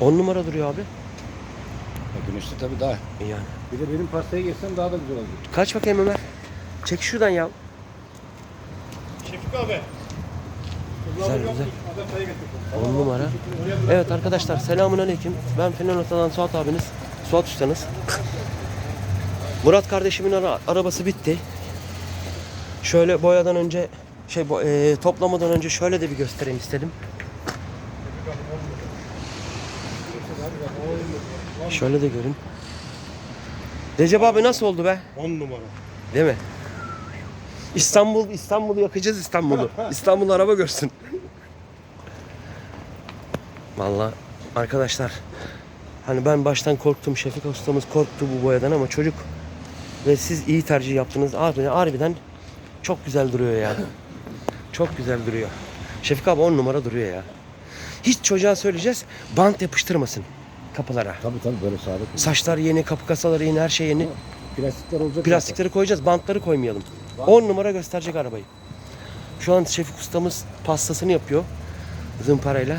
10 numara duruyor abi. Ya güneşte tabii daha. Yani. Bir de benim pastaya geçsem daha da güzel olacak. Kaç bakayım Ömer. Çek şuradan ya. Şefik abi. Güzel güzel. Adam çayı getirdi. 10 numara. Evet arkadaşlar selamun aleyküm. Ben Fener Ota'dan Suat abiniz. Suat ustanız. Murat kardeşimin ara- arabası bitti. Şöyle boyadan önce şey bo- e, toplamadan önce şöyle de bir göstereyim istedim. Şöyle de görün. Recep abi nasıl oldu be? 10 numara. Değil mi? İstanbul, İstanbul'u yakacağız İstanbul'u. İstanbul araba görsün. Vallahi arkadaşlar hani ben baştan korktum. Şefik ustamız korktu bu boyadan ama çocuk ve siz iyi tercih yaptınız. Abi harbiden çok güzel duruyor ya. Çok güzel duruyor. Şefik abi 10 numara duruyor ya. Hiç çocuğa söyleyeceğiz. Bant yapıştırmasın kapılara. Tabii tabii böyle sağlık. Saçlar yeni, kapı kasaları yeni, her şey yeni. Plastikler olacak. Plastikleri koyacağız, bantları koymayalım. 10 numara gösterecek arabayı. Şu an Şefik ustamız pastasını yapıyor zımparayla.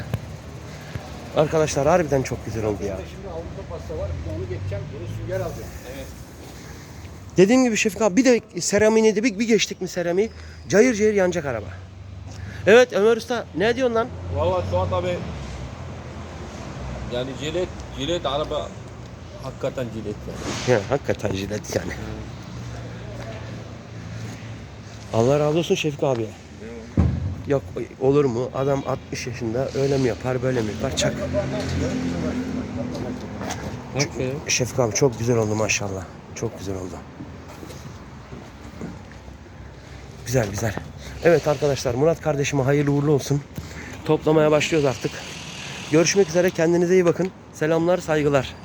Arkadaşlar harbiden çok güzel oldu ya. zaten. Şimdi Avrupa pasta var. Bir de onu geçeceğim. Yeni sünger alacağım. Evet. Dediğim gibi Şefik abi bir de seramiğini de bir, bir geçtik mi seramiği cayır cayır yanacak araba. Evet Ömer Usta ne diyorsun lan? Valla Suat abi yani jilet, jilet araba hakikaten jilet yani. Ya, hakikaten jilet yani. Allah razı olsun Şefik abi. Yok olur mu? Adam 60 yaşında öyle mi yapar böyle mi yapar? Çak. Şefik abi çok güzel oldu maşallah. Çok güzel oldu. Güzel güzel. Evet arkadaşlar Murat kardeşime hayırlı uğurlu olsun. Toplamaya başlıyoruz artık. Görüşmek üzere kendinize iyi bakın. Selamlar saygılar.